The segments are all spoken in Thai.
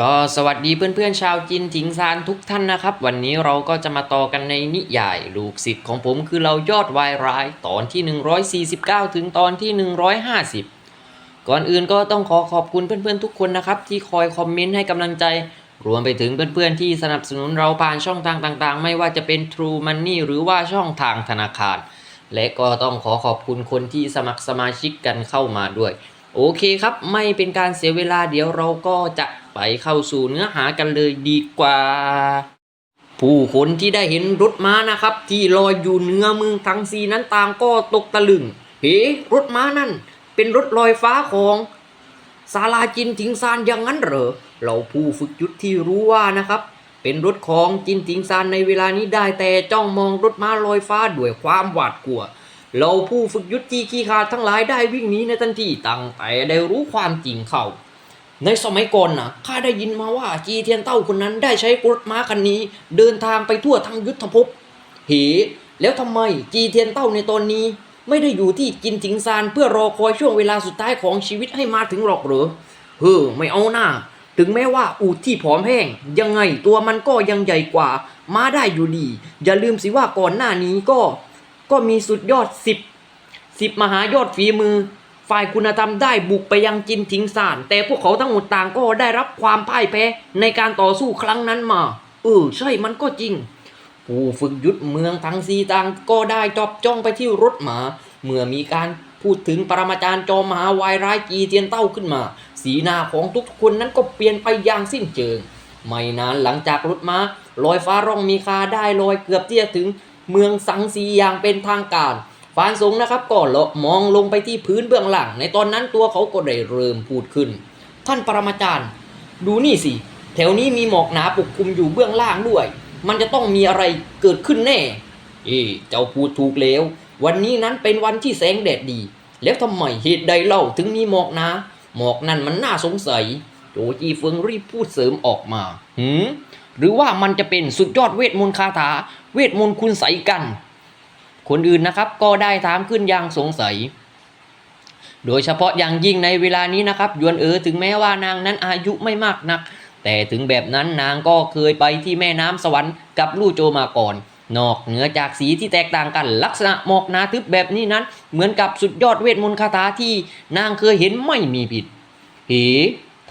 ก็สวัสดีเพื่อนๆชาวจินถิงซานทุกท่านนะครับ วันนี้เราก็จะมาต่อกันในนิยาย ลูกศิษย์ของผมคือเรายอดวายร้าย ตอนที่ 149 ถึงตอนที่ 150 ก่อนอื่นก็ต้องขอขอบคุณเพื่อนๆทุกคนนะครับ ที่คอยคอมเมนต์ให้กำลังใจ รวมไปถึงเพื่อนๆที่สนับสนุนเราผ่านช่องทางต่างๆ ไม่ว่าจะเป็น True Money หรือว่าช่องทางธนาคาร และก็ต้องขอขอบคุณคนที่สมัครสมาชิกกันเข้ามาด้วย โอเคครับ ไม่เป็นการเสียเวลาเดี๋ยวเราก็จะ ไปเข้าสู่เนื้อหากันเลยดีกว่า ผู้คนที่ได้เห็นรถม้านะครับ ที่ลอยอยู่เหนือเมืองทังสีนั้นต่างก็ตกตะลึงเฮ้รถม้านั่น เป็นรถลอยฟ้าของศาลาจินถิงซานอย่างนั้นเหรอเราผู้ฝึกยุทธที่รู้ว่านะครับ เป็นรถของจินถิงซานในเวลานี้ได้แต่จ้องมองรถม้าลอยฟ้าด้วยความหวาดกลัว เราผู้ฝึกยุทธที่ขี้ขาดทั้งหลายได้วิ่งหนีในทันทีตั้งแต่ได้รู้ความจริงเข้า ในสมัยก่อนนะข้าได้ยินมาว่าจีเทียนเต้าคนนั้นได้ใช้รถม้าคันนี้ เดินทางไปทั่วทั้งยุทธภพเหแล้วทำไมจีเทียนเต้าในตอนนี้ ไม่ได้อยู่ที่จินถิงซานเพื่อรอคอยช่วงเวลาสุดท้ายของชีวิตให้มาถึงหรอกหรือเฮ้อไม่เอาหน้า ถึงแม้ว่าอูดที่ผอมแห้ง ยังไงตัวมันก็ยังใหญ่กว่า ม้าได้อยู่ดี อย่าลืมสิว่าก่อนหน้านี้ก็ ก็มีสุดยอดสิบสิบมหายอดฝีมือ ฝ่ายคุณธรรมได้บุกไปยังจินทิงซาน แต่พวกเขาทั้งหมดต่างก็ได้รับความพ่ายแพ้ในการต่อสู้ครั้งนั้นมา เออใช่มันก็จริง ผู้ฝึกยุทธเมืองทั้งสีต่างก็ได้จอบจ้องไปที่รถหมา เมื่อมีการพูดถึงปรมาจารย์จอมมหาวายร้ายจีเทียนเต้าขึ้นมา สีหน้าของทุกคนนั้นก็เปลี่ยนไปอย่างสิ้นเชิง ไม่นานหลังจากรถม้าลอยฟ้าร่องมีคาได้ลอยเกือบเที่จะถึงเมืองสังสีอย่างเป็นทางการ ฟานสงนะครับก็เลาะมองลงไปที่พื้นเบื้องหลัง ในตอนนั้นตัวเขาก็ได้เริ่มพูดขึ้น ท่านปรมาจารย์ ดูนี่สิ แถวนี้มีหมอกหนาปกคลุมอยู่เบื้องล่างด้วย มันจะต้องมีอะไรเกิดขึ้นแน่ เอเจ้าพูดถูกแล้ว วันนี้นั้นเป็นวันที่แสงแดดดี แล้วทำไมเหตุใดเล่าถึงมีหมอกหนาหมอกนั่นมันน่าสงสัย โจจีเฟิงรีบพูดเสริมออกมาหืมหรือว่ามันจะเป็นสุดยอดเวทมนต์คาถา เวทมนต์คุณใสกัน คนอื่นนะครับก็ได้ถามขึ้นอย่างสงสัย โดยเฉพาะอย่างยิ่งในเวลานี้นะครับยวนเอ๋อถึงแม้ว่านางนั้นอายุไม่มากนัก แต่ถึงแบบนั้นนางก็เคยไปที่แม่น้ำสวรรค์กับลู่โจมาก่อนนอกเหนือจากสีที่แตกต่างกันลักษณะหมอกหนาทึบแบบนี้นั้น เหมือนกับสุดยอดเวทมนต์คาถาที่นางเคยเห็นไม่มีผิดเห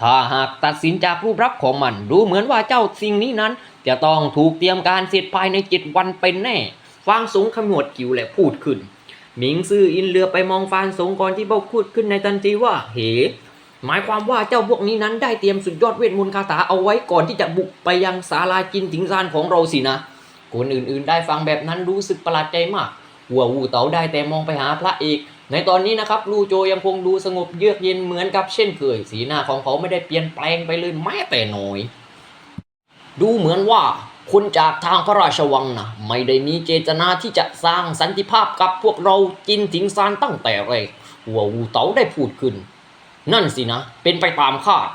ถ้าหากตัดสินจากรูปลักษ์ของมัน ดูเหมือนว่าเจ้าสิ่งนี้นั้น จะต้องถูกเตรียมการเสร็จภายในเจ็ดวันเป็นแน่ ฟางสงขมวดคิ้วและพูดขึ้น หมิงซื่ออินเรือไปมองฟานสงก่อนที่บอกพูดขึ้นในทันทีว่าเหหมายความว่าเจ้าพวกนี้นั้นได้เตรียมสุดยอดเวทมนต์คาถาเอาไว้ก่อนที่จะบุกไปยังศาลาจินถิงซานของเราสินะ คนอื่นๆ ได้ฟังแบบนั้นรู้สึกประหลาดใจมากหัววูเต๋าได้แต่มองไปหาพระเอก ในตอนนี้นะครับลูโจยังคงดูสงบเยือกเย็นเหมือนกับเช่นเคย สีหน้าของเขาไม่ได้เปลี่ยนแปลงไปเลยแม้แต่น้อย ดูเหมือนว่า คนจากทางพระราชวังนะไม่ได้มีเจตนาที่จะสร้างสันติภาพกับพวกเราจินถิงซานตั้งแต่แรกหัววูเต๋าได้พูดขึ้น นั่นสินะ เป็นไปตามคาด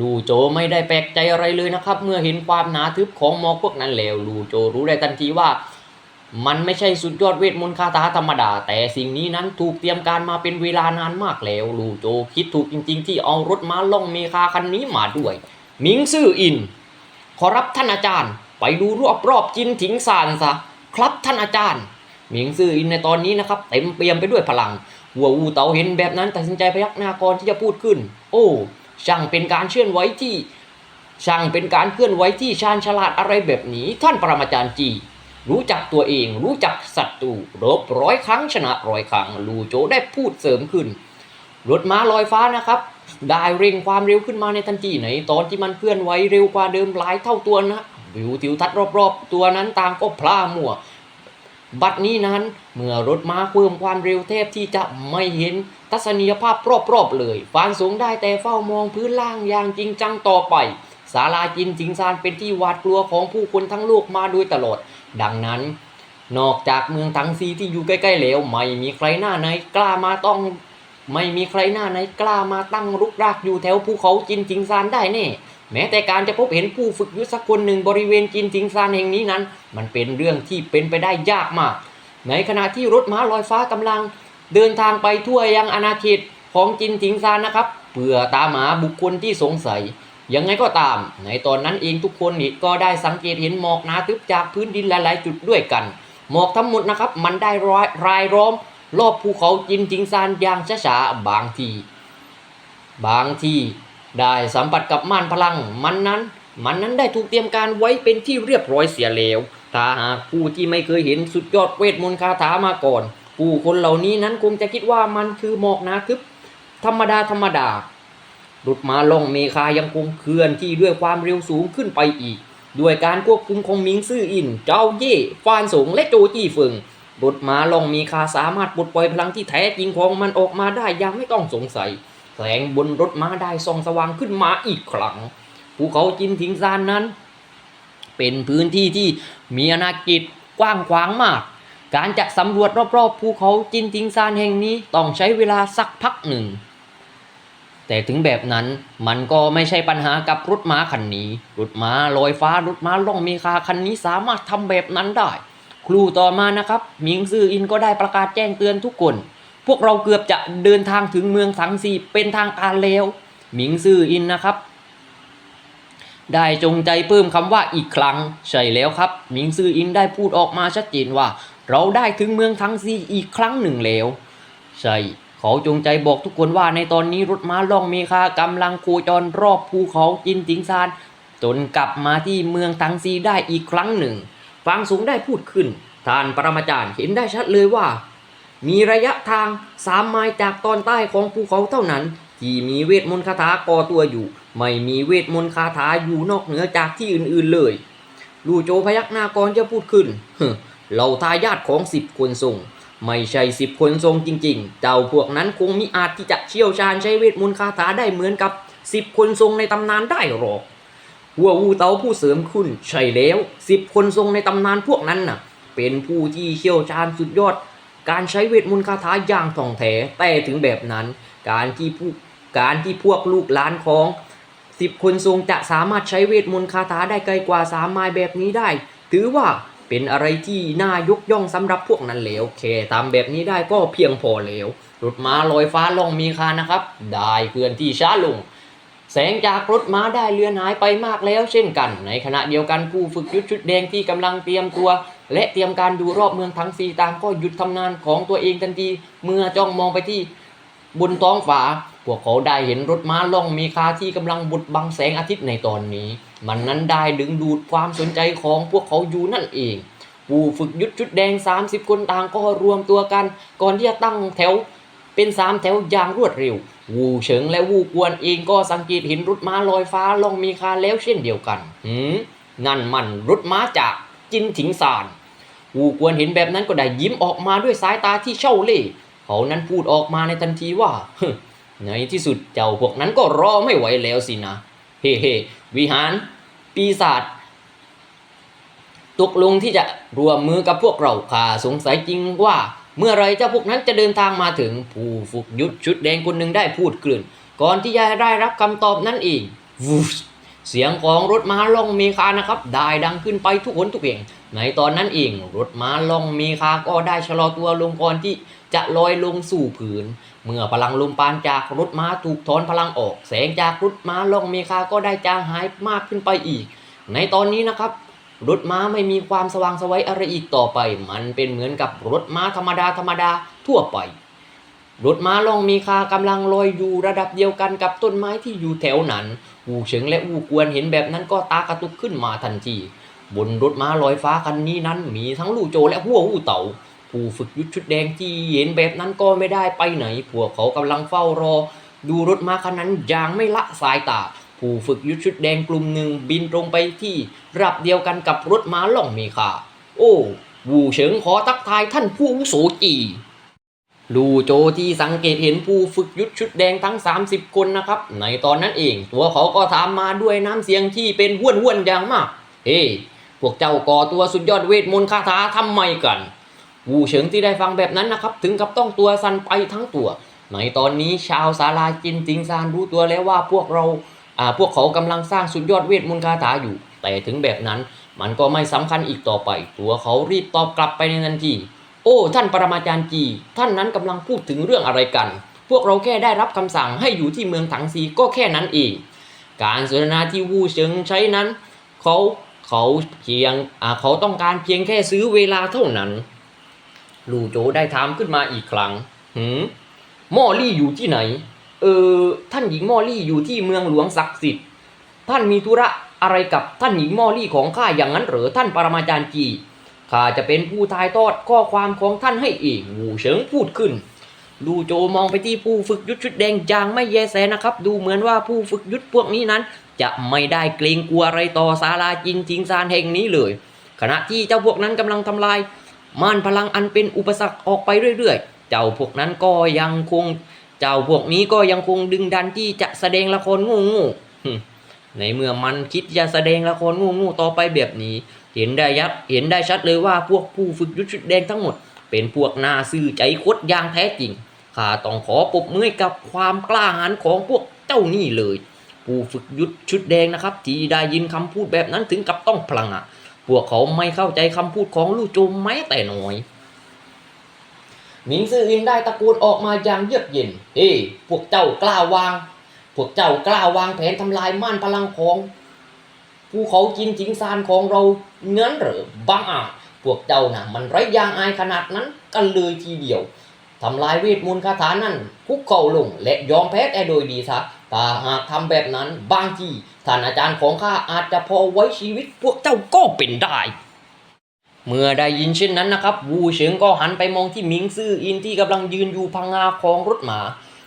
ลูโจไม่ได้แปลกใจอะไรเลยนะครับ เมื่อเห็นความหนาทึบของมอกพวกนั้นแล้ว ลูโจรู้ได้ทันทีว่า มันไม่ใช่สุดยอดเวทมนต์คาถาธรรมดา แต่สิ่งนี้นั้นถูกเตรียมการมาเป็นเวลานานมากแล้ว ลูโจคิดถูกจริง ๆ ที่เอารถม้าล่องเมคาคันนี้มาด้วยหมิงซื่ออิน ขอรับท่านอาจารย์ ไปดูรอบๆจินถิงซานซะครับท่านอาจารย์หมิงซื่ออินในตอนนี้นะครับเต็มเปี่ยมไปด้วยพลังหัววูเตาเห็นแบบนั้นตัดสินใจพยักหน้าก่อนที่จะพูดขึ้น โอ้ช่างเป็นการเชื่อนไหวที่ช่างเป็นการเคลื่อนไหวที่ชาญฉลาดอะไรแบบนี้ ท่านปรมาจารย์จี รู้จักตัวเอง รู้จักศัตรูรบร้อยครั้งชนะร้อยครั้งลูโจได้พูดเสริมขึ้นรถม้าลอยฟ้านะครับ ได้เร่งความเร็วขึ้นมาในทันทีไหน ตอนที่มันเคลื่อนไหวเร็วกว่าเดิมหลายเท่าตัวนะ วิวทิวทัศน์รอบๆ ตัวนั้นต่างก็พล่ามัว บัดนี้นั้นเมื่อรถม้าเพิ่มความเร็วเทพที่จะไม่เห็นทัศนียภาพรอบๆเลย ฟานสูงได้แต่เฝ้ามองพื้นล่างอย่างจริงจังต่อไปศาลาจินจิงซานเป็นที่หวาดกลัวของผู้คนทั้งโลกมาโดยตลอด ดังนั้น นอกจากเมืองทังซีที่อยู่ใกล้ๆแล้วไม่มีใครหน้าไหนกล้ามาต้อง ไม่มีใครหน้าไหนกล้ามาตั้งรุกรากอยู่แถวภูเขาจินจิงซานได้แน่ แม้แต่การจะพบเห็นผู้ฝึกยุทธสักคนหนึ่งบริเวณจินจิงซานแห่งนี้นั้น มันเป็นเรื่องที่เป็นไปได้ยากมาก ในขณะที่รถม้าลอยฟ้ากำลัง เดินทางไปทั่วยังอาณาเขตของจินถิงซานนะครับเพื่อตามหาบุคคลที่สงสัยยังไงก็ตาม ในตอนนั้นเองทุกคนนี่ก็ได้สังเกตเห็นหมอกหนาทึบจากพื้นดินหลาย ๆ จุดด้วยกัน หมอกทั้งหมดนะครับ มันได้รายรายล้อม รอบภูเขาจินจิงซานอย่างช้าๆบางที บางที ได้สัมผัสกับม่านพลังมันนั้น มันนั้นได้ถูกเตรียมการไว้เป็นที่เรียบร้อยเสียแล้ว ถ้าหากผู้ที่ไม่เคยเห็นสุดยอดเวทมนต์คาถามาก่อน ผู้คนเหล่านี้นั้นคงจะคิดว่ามันคือหมอกนาทึบธรรมดาธรรมดารุดมาล่องเมคายังคงเคลื่อนที่ด้วยความเร็วสูงขึ้นไปอีก ด้วยการควบคุมของมิงซื่ออิน เจ้าเย่ฟานสงและโจจี้เฟิงรุดมาล่องเมคาสามารถปลดปล่อยพลังที่แท้จริงของมันออกมาได้อยังไม่ต้องสงสัย แสงบนรถม้าได้ส่องสว่างขึ้นมาอีกครั้งภูเขาจินทิงซานนั้น เป็นพื้นที่ที่มีอาณาเขตกว้างขวางมาก การจะสำรวจรอบๆภูเขาจินทิงซานแห่งนี้ต้องใช้เวลาสักพักหนึ่ง แต่ถึงแบบนั้นมันก็ไม่ใช่ปัญหากับรถม้าคันนี้ รถม้าลอยฟ้ารถม้าล่องเมคาคันนี้สามารถทำแบบนั้นได้ ครูต่อมานะครับหมิงซื่ออินก็ได้ประกาศแจ้งเตือนทุกคน พวกเราเกือบจะเดินทางถึงเมืองสังซีเป็นทางการแล้วหมิงซื่ออินนะครับ ได้จงใจเพิ่มคำว่าอีกครั้ง ใช่แล้วครับหมิงซื่ออินได้พูดออกมาชัดเจนว่า เราได้ถึงเมืองทังซีอีกครั้งหนึ่งแล้ว ใช่เขาจงใจบอกทุกคนว่าในตอนนี้รถม้าล่องเมคากำลังโคจรรอบภูเขาจินติงซานจนกลับมาที่เมืองทังซีได้อีกครั้งหนึ่ง ฟังสูงได้พูดขึ้น ท่านปรมาจารย์เห็นได้ชัดเลยว่า มีระยะทางสามไมล์จากตอนใต้ของภูเขาเท่านั้น ที่มีเวทมนต์คาถาก่อตัวอยู่ ไม่มีเวทมนต์คาถาอยู่นอกเหนือจากที่อื่นๆเลยลูโจพยักหน้าก่อนจะพูดขึ้นเราทายาทของสิบคนทรง ไม่ใช่สิบคนทรงจริงๆ เจ้าพวกนั้นคงมิอาจที่จะเชี่ยวชาญใช้เวทมนต์คาถาได้เหมือนกับสิบคนทรงในตำนานได้หรอกหัววูเตาผู้เสริมคุณใช่แล้วสิบคนทรงในตำนานพวกนั้นน่ะ เป็นผู้ที่เชี่ยวชาญสุดยอด การใช้เวทมนต์คาถาอย่างท่องแท้แต่ถึงแบบนั้น การที่ผู้การที่พวกลูกหลานของสิบคนทรงจะสามารถใช้เวทมนต์คาถาได้ไกลกว่าสามไมล์แบบนี้ได้ ถือว่าเป็นอะไรที่น่ายกย่องสำหรับพวกนั้นแล้วแค่ทำแบบนี้ได้ก็เพียงพอแล้วรถม้าลอยฟ้าล่องมีคานะครับ ได้เคลื่อนที่ช้าลง แสงจากรถม้าได้เลือนหายไปมากแล้วเช่นกัน ในขณะเดียวกันผู้ฝึกยุทธชุดแดงที่กำลังเตรียมตัว และเตรียมการดูรอบเมืองทั้งสี่ต่างก็หยุดทำงานของตัวเองทันที เมื่อจ้องมองไปที่บนท้องฟ้าพวกเขาได้เห็นรถม้าล่องมีคาที่กำลังบุดบังแสงอาทิตย์ในตอนนี้ มันนั้นได้ดึงดูดความสนใจของพวกเขาอยู่นั่นเองผู้ฝึกยุทธชุดแดง 30 คนต่างก็รวมตัวกัน ก่อนที่จะตั้งแถวเป็นสามแถวอย่างรวดเร็ว วูเฉิงและวูกวนเองก็สังเกตเห็นรถม้าลอยฟ้าล่องมีคาแล้วเช่นเดียวกันหืมนั่นมันรถม้าจากจินถิงซาน วูกวนเห็นแบบนั้นก็ได้ยิ้มออกมาด้วยสายตาที่เช่าเล่ห์เขานั้นพูดออกมาในทันทีว่าในที่สุดเจ้าพวกนั้นก็รอไม่ไหวแล้วสินะ เฮ่เฮ่วิหาร ปีศาจตกลงที่จะรวมมือกับพวกเราข้าสงสัยจริงว่า เมื่อไรเจ้าพวกนั้นจะเดินทางมาถึงผู้ฝึกยุทธชุดแดงคนหนึ่งได้พูดกลื่น ก่อนที่จะได้รับคำตอบนั้นเองวูช เสียงของรถม้าล่องเมคานะครับ ได้ดังขึ้นไปทุกคนทุกแห่งในตอนนั้นเองรถม้าล่องเมคาก็ได้ชะลอตัวลงก่อนที่จะลอยลงสู่ผืน เมื่อพลังลมปานจากรถม้าถูกถอนพลังออก แสงจากรถม้าล่องเมคาก็ได้จางหายมากขึ้นไปอีก ในตอนนี้นะครับรถม้าไม่มีความสว่างสวัยอะไรอีกต่อไป มันเป็นเหมือนกับรถม้าธรรมดาธรรมดาทั่วไป รถม้าล่องมีคากำลังลอยอยู่ระดับเดียวกันกับต้นไม้ที่อยู่แถวนั้น อูเฉิงและอูกวนเห็นแบบนั้นก็ตากระตุกขึ้นมาทันที บนรถม้าลอยฟ้าคันนี้นั้น มีทั้งลู่โจและหัวอูเต่าผู้ฝึกยุทธชุดแดงที่เห็นแบบนั้นก็ไม่ได้ไปไหน พวกเขากำลังเฝ้ารอ ดูรถม้าคันนั้นอย่างไม่ละสายตา ผู้ฝึกยุทธชุดแดงกลุ่มหนึ่งบินตรงไปที่ระดับเดียวกันกับรถม้าล่องมีคา โอ้ วูเฉิงขอทักทายท่านผู้อาวุโสจี ลูโจที่สังเกตเห็นผู้ฝึกยุทธชุดแดงทั้ง 30 คนนะครับ ในตอนนั้นเอง ตัวเขาก็ถามมาด้วยน้ำเสียงที่เป็นห้วนห้วนอย่างมาก เฮ้พวกเจ้าก่อตัวสุดยอดเวทมนต์คาถาทำไมกันวูเฉิงที่ได้ฟังแบบนั้นนะครับ ถึงกับต้องตัวสั่นไปทั้งตัว ในตอนนี้ชาวศาลาจินติงซานรู้ตัวแล้วว่าพวกเราอ่าพวกเขากำลังสร้างสุดยอดเวทมนต์คาถาอยู่ แต่ถึงแบบนั้นมันก็ไม่สำคัญอีกต่อไป ตัวเขารีบตอบกลับไปในทันที โอ้ ท่านปรมาจารย์จี ท่านนั้นกำลังพูดถึงเรื่องอะไรกัน พวกเราแค่ได้รับคำสั่งให้อยู่ที่เมืองถังซีก็แค่นั้นเอง การสนทนาที่วูเฉิงใช้นั้น เขาเขาเพียงเขาต้องการเพียงแค่ซื้อเวลาเท่านั้น ลู่โจได้ถามขึ้นมาอีกครั้งหืมมอลี่อยู่ที่ไหน เออ ท่านหญิงมอลี่อยู่ที่เมืองหลวงศักดิ์สิทธิ์ ท่านมีธุระอะไรกับท่านหญิงมอลี่ของข้าอย่างนั้นหรือท่านปรมาจารย์จี ข้าจะเป็นผู้ทายทอดข้อความของท่านให้เองวูเฉิงพูดขึ้น ลูโจมองไปที่ผู้ฝึกยุทธชุดแดงอย่างไม่แยแสนะครับ ดูเหมือนว่าผู้ฝึกยุทธพวกนี้นั้น จะไม่ได้เกรงกลัวอะไรต่อศาลาจินจิงซานแห่งนี้เลย ขณะที่เจ้าพวกนั้นกำลังทำลายม่านพลังอันเป็นอุปสรรคออกไปเรื่อยๆ เจ้าพวกนั้นก็ยังคง เจ้าพวกนี้ก็ยังคงดึงดันที่จะแสดงละครงูงูๆในเมื่อมันคิดจะแสดงละครงูงูๆต่อไปแบบนี้ เห็นได้ยัดเห็นได้ชัดเลยว่าพวกผู้ฝึกยุทธชุดแดงทั้งหมด เป็นพวกนาซื่อใจคดอย่างแท้จริงข้าต้องขอปรบมือกับความกล้าหาญของพวกเจ้านี่เลย ผู้ฝึกยุทธชุดแดงนะครับ ที่ได้ยินคำพูดแบบนั้นถึงกับต้องพลังอะพวกเขาไม่เข้าใจคำพูดของลู่โจมแม้แต่น้อยหมิงซื่ออินได้ตะโกนออกมาอย่างเยือกเย็น เอ้พวกเจ้ากล้าวาง พวกเจ้ากล้าวางแผนทำลายม่านพลังของ ภูเขาจินจิงซานของเราเงั้นหรือบ้าอาจพวกเจ้าน่ะมันไร้ยางอายขนาดนั้นกันเลยทีเดียวทำลายเวทมนต์คาถานั่นคุกเข่าลงและยอมแพ้แต่โดยดีซะถ้าหากทำแบบนั้นบางทีท่านอาจารย์ของข้าอาจจะพอไว้ชีวิตพวกเจ้าก็เป็นได้ เมื่อได้ยินเช่นนั้นนะครับ วูเฉิงก็หันไปมองที่หมิงซื่ออินที่กำลังยืนอยู่พังงาของรถหมา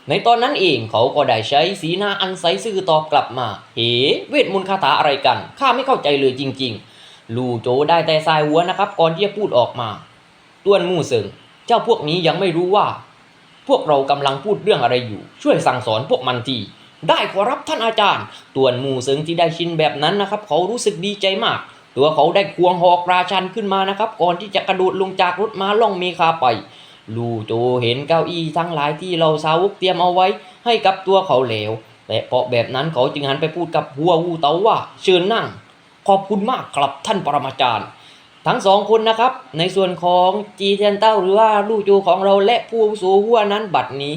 ในตอนนั้นเองเขาก็ได้ใช้สีหน้าอันใสซื่อตอบกลับมา เฮ้เวทมนต์คาถาอะไรกัน ข้าไม่เข้าใจเลยจริง ๆ ลู่โจได้แต่สายหัวนะครับ ก่อนที่จะพูดออกมา ต้วนมู่เซิง เจ้าพวกนี้ยังไม่รู้ว่า พวกเรากำลังพูดเรื่องอะไรอยู่ ช่วยสั่งสอนพวกมันทีได้ขอรับท่านอาจารย์ ต่วนมู่เซิงที่ได้ชินแบบนั้นนะครับ เขารู้สึกดีใจมาก ตัวเขาได้ควงหอกราชันขึ้นมานะครับ ก่อนที่จะกระโดดลงจากรถม้าล่องเมคาไป ลูโจเห็นเก้าอี้ทั้งหลายที่เราสาวกเตรียมเอาไว้ให้กับตัวเขาแล้วและเพราะแบบนั้นเขาจึงหันไปพูดกับหัววูเตาว่าเชิญนั่ง ขอบคุณมากครับท่านปรมาจารย์ ทั้งสองคนนะครับ ในส่วนของจีเทนเต้าหรือว่าลู่โจของเราและผู้สูหัวนั้นบัดนี้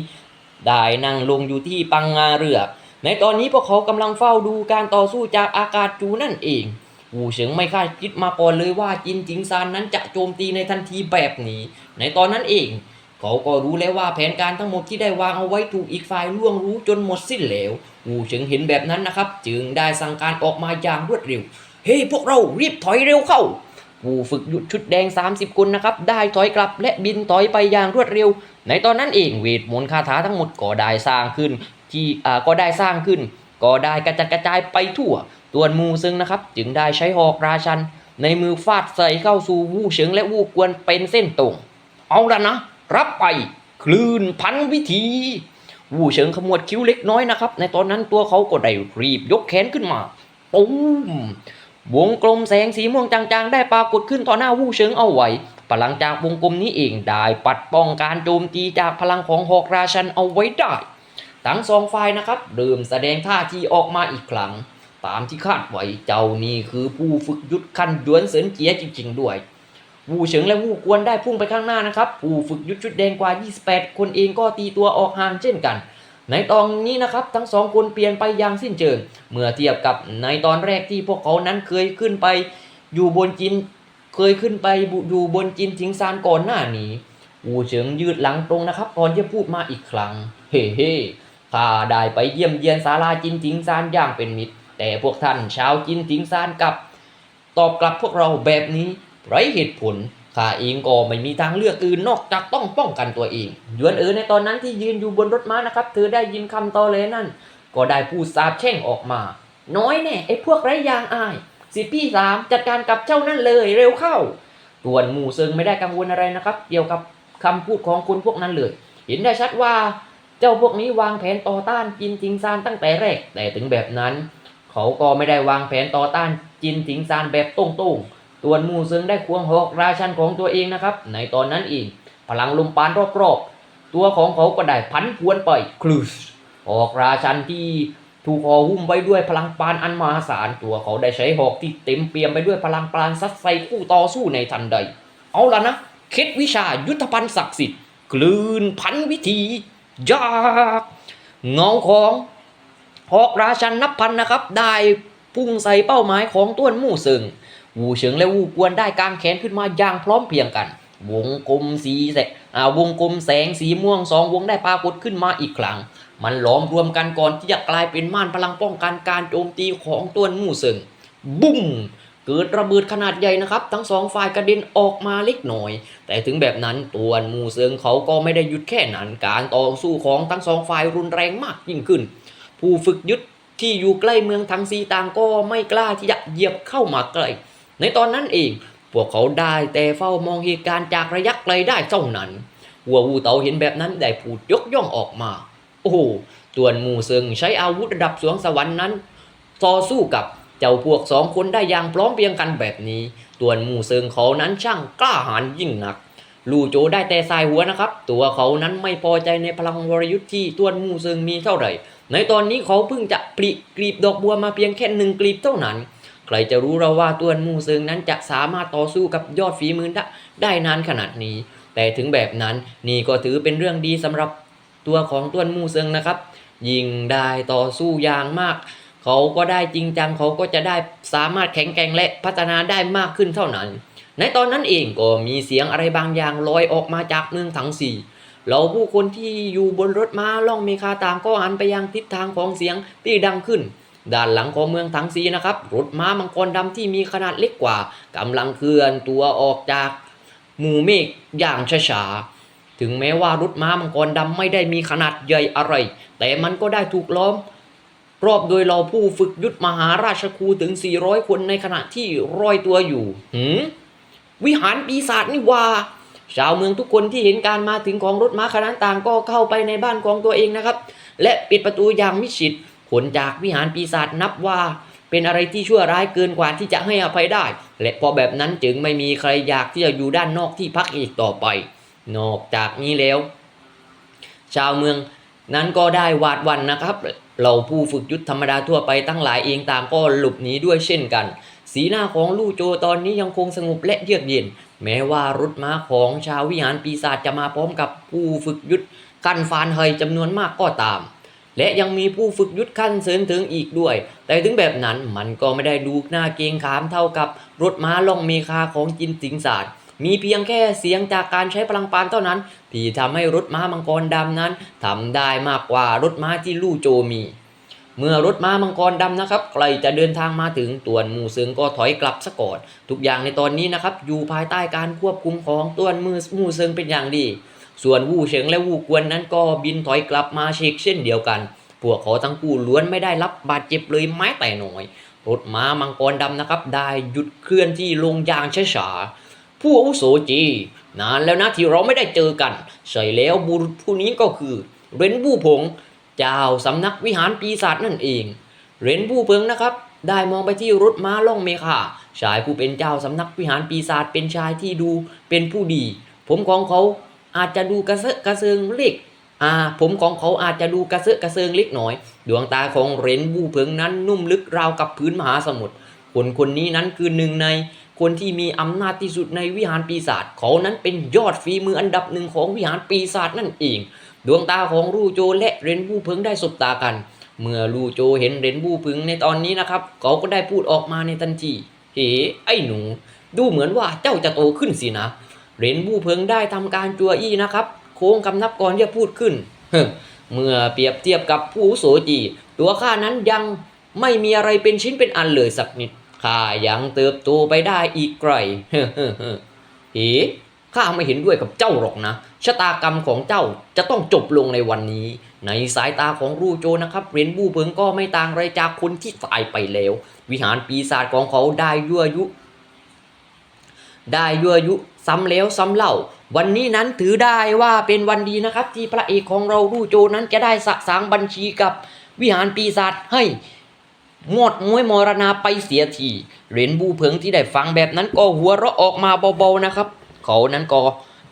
ได้นั่งลงอยู่ที่ปังงาเรือ ในตอนนี้พวกเขากำลังเฝ้าดูการต่อสู้จากอากาศจูนั่นเอง วูเฉิงไม่คาดคิดมาก่อนเลยว่าจินจิงซานนั้นจะโจมตีในทันทีแบบนี้ ในตอนนั้นเอง เขาก็รู้แล้วว่าแผนการทั้งหมดที่ได้วางเอาไว้ถูกอีกฝ่ายล่วงรู้จนหมดสิ้นแล้ววูเฉิงเห็นแบบนั้นนะครับ จึงได้สั่งการออกมาอย่างรวดเร็ว เฮ้พวกเรารีบถอยเร็วเข้าผู้ฝึกหยุดชุดแดง 30 คนนะครับ ได้ถอยกลับและบินถอยไปอย่างรวดเร็ว ในตอนนั้นเองเวทมนต์คาถาทั้งหมดก็ได้สร้างขึ้น ที่อ่าก็ได้สร้างขึ้น ก็ได้กระจัดกระจายไปทั่ว ตัวนมูซึงนะครับ จึงได้ใช้หอกราชัน ในมือฟาดใส่เข้าสู่วูเฉิงและวูกวนเป็นเส้นตรง เอาละนะ รับไปคลื่นพันวิธี วูเฉิงขมวดคิ้วเล็กน้อยนะครับ ในตอนนั้นตัวเขาก็ได้รีบยกแขนขึ้นมาปุ้มวงกลมแสงสีม่วงจางๆ ได้ปรากฏขึ้นต่อหน้าวู่เฉิงเอาไว้พลังจากวงกลมนี้เองได้ปัดป้องการโจมตีจากพลังของหอกราชันเอาไว้ได้ ทั้งสองฝ่ายนะครับเริ่มแสดงท่าทีออกมาอีกครั้ง ตามที่คาดไว้เจ้านี่คือผู้ฝึกยุทธคันหยวนเสินเจียจริงๆด้วยวูเฉิงและวูกวนได้พุ่งไปข้างหน้านะครับผู้ฝึกยุทธชุดแดงกว่า 28 คนเองก็ตีตัวออกห่างเช่นกัน ในตอนนี้นะครับทั้งสองคนเปลี่ยนไปอย่างสิ้นเชิง เมื่อเทียบกับในตอนแรกที่พวกเขานั้นเคยขึ้นไปอยู่บนจินเคยขึ้นไปอยู่บนจินทิงซานก่อนหน้านี้อูเฉิงยืดหลังตรงนะครับก่อนจะพูดมาอีกครั้ง เฮ้เฮ้ข้าได้ไปเยี่ยมเยียนศาลาจินทิงซานอย่างเป็นมิตร แต่พวกท่านชาวจินทิงซานกลับ ตอบกลับพวกเราแบบนี้ไร้เหตุผลข้าเองก็ไม่มีทางเลือกอื่นนอกจากต้องป้องกันตัวเองยวนเอ๋อในตอนนั้นที่ยืนอยู่บนรถม้านะครับ เธอได้ยินคำตอเลนั่น ก็ได้พูดสาบแช่งออกมา น้อยแน่ไอ้พวกไร้ยางอาย สิพี่สามจัดการกับเจ้านั่นเลยเร็วเข้าตัวนหมู่เซิงไม่ได้กังวลอะไรนะครับ เกี่ยวกับคำพูดของคนพวกนั้นเลย เห็นได้ชัดว่า เจ้าพวกนี้วางแผนต่อต้านจินทิงซานตั้งแต่แรก แต่ถึงแบบนั้น เขาก็ไม่ได้วางแผนต่อต้านจินทิงซานแบบตรงๆตัวมู่เซิงได้ควงหอกราชันของตัวเองนะครับ ในตอนนั้นเองพลังลมปานรอบๆ ตัวของเขาก็ได้พันพวนไปคลูสหอกราชันที่ถูกห่อหุ้มไว้ด้วยพลังปานอันมหาศาลตัวเขาได้ใช้หอกที่เต็มเปี่ยมไปด้วยพลังปานซัดใส่คู่ต่อสู้ในทันใด เอาละนะเคล็ดวิชายุทธพันธ์ศักดิ์สิทธิ์กลืนพันวิธียากเงาของ หอกราชันนับพันนะครับ ได้พุ่งใส่เป้าหมายของต้วนมู่ซึงวูเฉิงและวูกวนได้กางแขนขึ้นมาอย่างพร้อมเพรียงกัน วงกลมสีแสอ่าวงกลมแสงสีม่วงสองวงได้ปรากฏขึ้นมาอีกครั้ง มันล้อมรวมกันก่อนที่จะกลายเป็นม่านพลังป้องกันการโจมตีของต้วนมู่เซิงบุ้มเกิดระเบิดขนาดใหญ่นะครับ ทั้งสองฝ่ายกระเด็นออกมาเล็กน้อย แต่ถึงแบบนั้นตัวนมู่เซิงเขาก็ไม่ได้หยุดแค่นั้น การต่อสู้ของทั้งสองฝ่ายรุนแรงมากยิ่งขึ้น ผู้ฝึกยุทธที่อยู่ใกล้เมืองทั้งซีต่างก็ไม่กล้าที่จะเหยียบเข้ามาใกล้ ในตอนนั้นเอง พวกเขาได้แต่เฝ้ามองเหตุการณ์จากระยะไกลได้เท่านั้นหัววูเตาเห็นแบบนั้นได้พูดยกย่องออกมา โอ้โหตัวนหมูเซิงใช้อาวุธระดับสวงสวรรค์นั้นต่อสู้กับเจ้าพวกสองคนได้อย่างพร้อมเพรียงกันแบบนี้ตวนหมูเซิงเขานั้นช่างกล้าหาญยิ่งนัก ลู่โจได้แต่สายหัวนะครับ ตัวเขานั้นไม่พอใจในพลังวรยุทธ์ที่ตวนหมูเซิงมีเท่าไหร่ ในตอนนี้เขาเพิ่งจะปลิกลีบดอกบัวมาเพียงแค่หนึ่งกลีบเท่านั้น ใครจะรู้เราว่าตัวนหมูเซิงนั้นจะสามารถต่อสู้กับยอดฝีมือได้ได้นานขนาดนี้ แต่ถึงแบบนั้นนี่ก็ถือเป็นเรื่องดีสำหรับตัวของตัวนหมูเซิงนะครับ ยิงได้ต่อสู้อย่างมาก เขาก็ได้จริงจังเขาก็จะได้สามารถแข็งแกร่งและพัฒนาได้มากขึ้นเท่านั้น ในตอนนั้นเองก็มีเสียงอะไรบางอย่างลอยออกมาจากเมืองถังสี่ เราผู้คนที่อยู่บนรถม้าล่องเมคาต่างก็หันไปยังทิศทางของเสียงที่ดังขึ้น ด้านหลังของเมืองถังซีนะครับ รถม้ามังกรดำที่มีขนาดเล็กกว่ากำลังเคลื่อนตัวออกจากหมู่เมฆอย่างช้าๆถึงแม้ว่ารถม้ามังกรดำไม่ได้มีขนาดใหญ่อะไร แต่มันก็ได้ถูกล้อม รอบโดยเราผู้ฝึกยุทธมหาราชครูถึง 400 คนในขณะที่รอยตัวอยู่หืมวิหารปีศาจนี่ว่า ชาวเมืองทุกคนที่เห็นการมาถึงของรถม้าคันนั้นต่างก็เข้าไปในบ้านของตัวเองนะครับ และปิดประตูอย่างมิชิดผลจากวิหารปีศาจนับว่าเป็นอะไรที่ชั่วร้ายเกินกว่าที่จะให้อภัยได้ และพราะแบบนั้นจึงไม่มีใครอยากที่จะอยู่ด้านนอกที่พักอีกต่อไป นอกจากนี้แล้ว ชาวเมืองนั้นก็ได้วาดวันนะครับเราผู้ฝึกยุทธธรรมดาทั่วไปตั้งหลายเองต่างก็หลบหนีด้วยเช่นกัน สีหน้าของลู่โจตอนนี้ยังคงสงบและเยือกเย็น แม้ว่ารถม้าของชาววิหารปีศาจจะมาพร้อมกับผู้ฝึกยุทธกั้นฟานเฮยจำนวนมากก็ตาม และยังมีผู้ฝึกยุทธขั้นเสริญถึงอีกด้วย แต่ถึงแบบนั้นมันก็ไม่ได้ดูหน้าเกงขามเท่ากับรถม้าล่องเมคาของจินสิงสารมีเพียงแค่เสียงจากการใช้พลังปานเท่านั้น ที่ทำให้รถม้ามังกรดำนั้นทำได้มากกว่ารถม้าที่ลู่โจมี เมื่อรถม้ามังกรดำนะครับใกล้จะเดินทางมาถึงตัวนมูเซิงก็ถอยกลับซะก่อน ทุกอย่างในตอนนี้นะครับอยู่ภายใต้การควบคุมของตัวนมือมูเซิงเป็นอย่างดี ส่วนวู่เฉิงและวู่กวนนั้นก็บินถอยกลับมาเช็คเช่นเดียวกัน พวกเขาทั้งคู่ล้วนไม่ได้รับบาดเจ็บเลยแม้แต่น้อย รถม้ามังกรดำนะครับได้หยุดเคลื่อนที่ลงอย่างช้าๆผู้อาวุโสจีนานแล้วนะที่เราไม่ได้เจอกัน ใช่แล้วบุรุษผู้นี้ก็คือเรนบู่ผง เจ้าสำนักวิหารปีศาจนั่นเอง เรนบู่เพิงนะครับ ได้มองไปที่รถม้าล่องเมฆาชายผู้เป็นเจ้าสำนักวิหารปีศาจเป็นชายที่ดูเป็นผู้ดี ผมของเขาอาจจะดูกระเซาะกระเซิงเล็กอ่าผมของเขาอาจจะดูกระเซาะกระเซิงเล็กน้อย ดวงตาของเรนบูเพิงนั้นนุ่มลึกราวกับพื้นมหาสมุทรคนคนนี้นั้นคือหนึ่งในคนที่มีอำนาจที่สุดในวิหารปีศาจเขานั้นเป็นยอดฝีมืออันดับหนึ่งของวิหารปีศาจนั่นเอง ดวงตาของลู่โจและเรนบูเพิงได้สบตากัน เมื่อลู่โจเห็นเรนบูเพิงในตอนนี้นะครับ เขาก็ได้พูดออกมาในทันทีเฮ้ไอ้หนู ดูเหมือนว่าเจ้าจะโตขึ้นสินะ เรนบูเพิงได้ทำการจัวอี้นะครับ โค้งคำนับก่อนที่จะพูดขึ้น เมื่อเปรียบเทียบกับผู้โสจีตัวข้านั้นยังไม่มีอะไรเป็นชิ้นเป็นอันเลยสักนิดข้ายังเติบโตไปได้อีกไกลเฮ้เฮ้เฮ้ ข้าไม่เห็นด้วยกับเจ้าหรอกนะ ชะตากรรมของเจ้าจะต้องจบลงในวันนี้ ในสายตาของรูโจนะครับเหรนบูเพิงก็ไม่ต่างไรจากคนที่ตายไปแล้ว วิหารปีศาจของเขาได้ยั่วยุ ได้ยั่วยุซ้ำแล้วซ้ำเล่า วันนี้นั้นถือได้ว่าเป็นวันดีนะครับ ที่พระเอกของเรารูโจนั้นจะได้สะสางบัญชีกับวิหารปีศาจให้หมดมวยมรณาไปเสียทีเหรนบูเพิงที่ได้ฟังแบบนั้นก็หัวเราะออกมาเบาๆนะครับ เขานั้นก็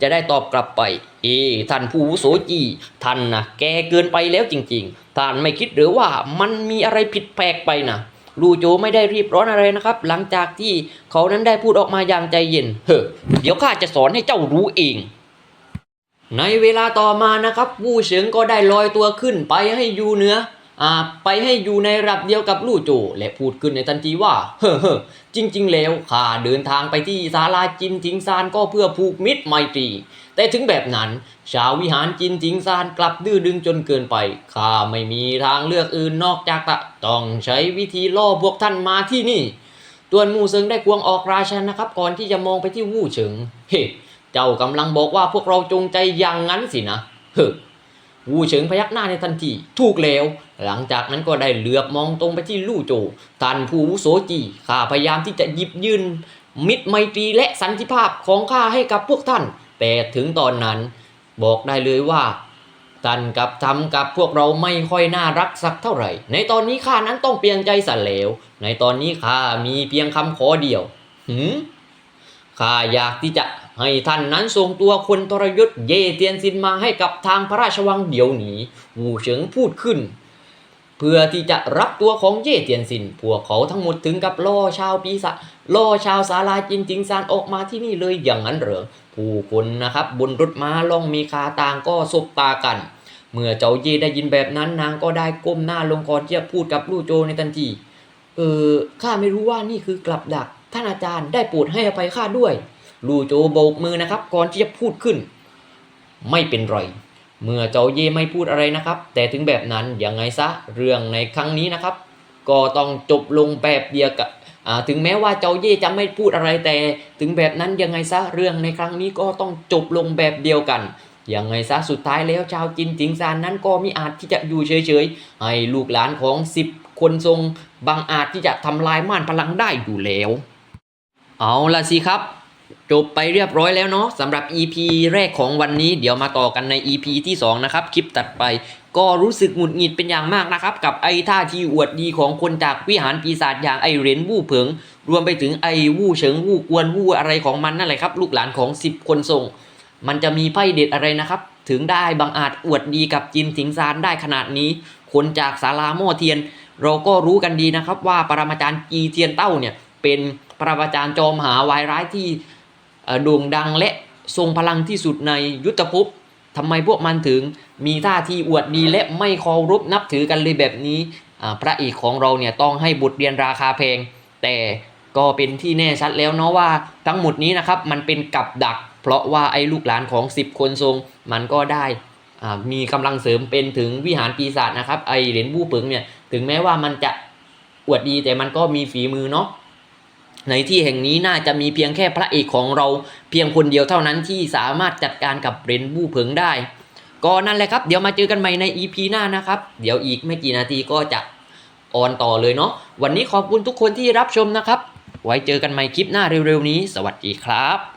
จะได้ตอบกลับไป เอท่านผู้โสจีท่านนะแกเกินไปแล้วจริง ๆ ท่านไม่คิดหรือว่ามันมีอะไรผิดแปลกไปนะลูโจไม่ได้รีบร้อนอะไรนะครับ หลังจากที่เขานั้นได้พูดออกมาอย่างใจเย็น เฮ้อเดี๋ยวข้าจะสอนให้เจ้ารู้เอง ในเวลาต่อมานะครับ วูเฉิงก็ได้ลอยตัวขึ้นไปให้อยู่เหนืออ่า ไปให้อยู่ในระดับเดียวกับลู่โจ และพูดขึ้นในทันทีว่าเฮ้อเฮ้อจริง ๆ แล้วข้าเดินทางไปที่ศาลาจินทิงซานก็เพื่อผูกมิตรไมตรี แต่ถึงแบบนั้น ชาววิหารจินทิงซานกลับดื้อดึงจนเกินไปข้าไม่มีทางเลือกอื่นนอกจากะต้องใช้วิธีล่อพวกท่านมาที่นี่ตวนมูเซิงได้ควงออกราชันนะครับ ก่อนที่จะมองไปที่วู่เฉิง เฮ้ เจ้ากำลังบอกว่าพวกเราจงใจอย่างนั้นสินะเฮ้ วูเฉิงพยักหน้าในทันทีถูกแล้ว หลังจากนั้นก็ได้เหลือบมองตรงไปที่ลู่โจท่านผู้วุโสจีข้าพยายามที่จะหยิบยื่นมิตรไมตรีและสันติภาพของข้าให้กับพวกท่าน แต่ถึงตอนนั้นบอกได้เลยว่าท่านกับทำกับพวกเราไม่ค่อยน่ารักสักเท่าไหร่ ในตอนนี้ข้านั้นต้องเปลี่ยนใจสันแล้ว ในตอนนี้ข้ามีเพียงคำขอเดียวหืมข้าอยากที่จะ ให้ท่านนั้นส่งตัวคนทรยศเย่เตียนซินมาให้กับทางพระราชวังเดี๋ยวนี้วูเฉิงพูดขึ้น เพื่อที่จะรับตัวของเย่เตียนซิน พวกเขาทั้งหมดถึงกับล่อชาวปีศาจล่อชาวศาลาจินจิงซานออกมาที่นี่เลยอย่างนั้นเหรอผู้คนนะครับบนรถม้าล่องมีคาต่างก็สบตากัน เมื่อเจ้าเย่ได้ยินแบบนั้นนางก็ได้ก้มหน้าลงก่อนที่จะพูดกับลู่โจในทันทีเออข้าไม่รู้ว่านี่คือกลับดักท่านอาจารย์ได้โปรดให้อภัยข้าด้วย ลู่โจโบกมือนะครับ ก่อนที่จะพูดขึ้น ไม่เป็นไร เมื่อเจ้าเย่ไม่พูดอะไรนะครับ แต่ถึงแบบนั้นยังไงซะเรื่องในครั้งนี้นะครับ ก็ต้องจบลงแบบเดียวกับถึงแม้ว่าเจ้าเย่จะไม่พูดอะไรแต่ ถึงแบบนั้นยังไงซะเรื่องในครั้งนี้ก็ต้องจบลงแบบเดียวกันยังไงซะสุดท้ายแล้วชาวจินจิงซานนั้นก็มิอาจที่จะอยู่เฉยๆ ให้ลูกหลานของสิบคนทรงบางอาจที่จะทำลายม่านพลังได้อยู่แล้ว เอาละสิครับ จบไปเรียบร้อยแล้วเนาะสำหรับ EP แรกของวันนี้ เดี๋ยวมาต่อกันใน EP ที่ 2 นะครับ คลิปตัดไป ก็รู้สึกหงุดหงิดเป็นอย่างมากนะครับ กับไอ้ท่าทีอวดดีของคนจากวิหารปีศาจอย่างไอ้เรนวู่เผิง รวมไปถึงไอ้วู่เฉิงวู่กวนวู่อะไรของมันนั่นแหละครับ ลูกหลานของ 10 คนทรง มันจะมีไพ่เด็ดอะไรนะครับ ถึงได้บางอาจอวดดีกับจินถิงซานได้ขนาดนี้ คนจากศาลาโม่เทียน เราก็รู้กันดีนะครับว่าปรมาจารย์จีเทียนเต้าเนี่ยเป็นปรมาจารย์จอมหาวายร้ายที่ โด่งดังและทรงพลังที่สุดในยุทธภพทำไมพวกมันถึงมีท่าทีอวดดีและไม่เคารพนับถือกันเลยแบบนี้พระเอกของเราเนี่ยต้องให้บทเรียนราคาแพง แต่ก็เป็นที่แน่ชัดแล้วเนาะว่าทั้งหมดนี้นะครับมันเป็นกับดัก เพราะว่าไอ้ลูกหลานของ 10 คนทรงมันก็ได้มีกำลังเสริมเป็นถึงวิหารปีศาจนะครับไอเหรียญบู้เปิงเนี่ยถึงแม้ว่ามันจะอวดดีแต่มันก็มีฝีมือเนาะ ในที่แห่งนี้น่าจะมีเพียงแค่พระเอกของเราเพียงคนเดียวเท่านั้นที่สามารถจัดการกับเรนบู้เพิงได้ ก็นั่นแหละครับ เดี๋ยวมาเจอกันใหม่ใน EP หน้านะครับ เดี๋ยวอีกไม่กี่นาทีก็จะออนต่อเลยเนาะวันนี้ขอบคุณทุกคนที่รับชมนะครับ ไว้เจอกันใหม่คลิปหน้าเร็วๆนี้ สวัสดีครับ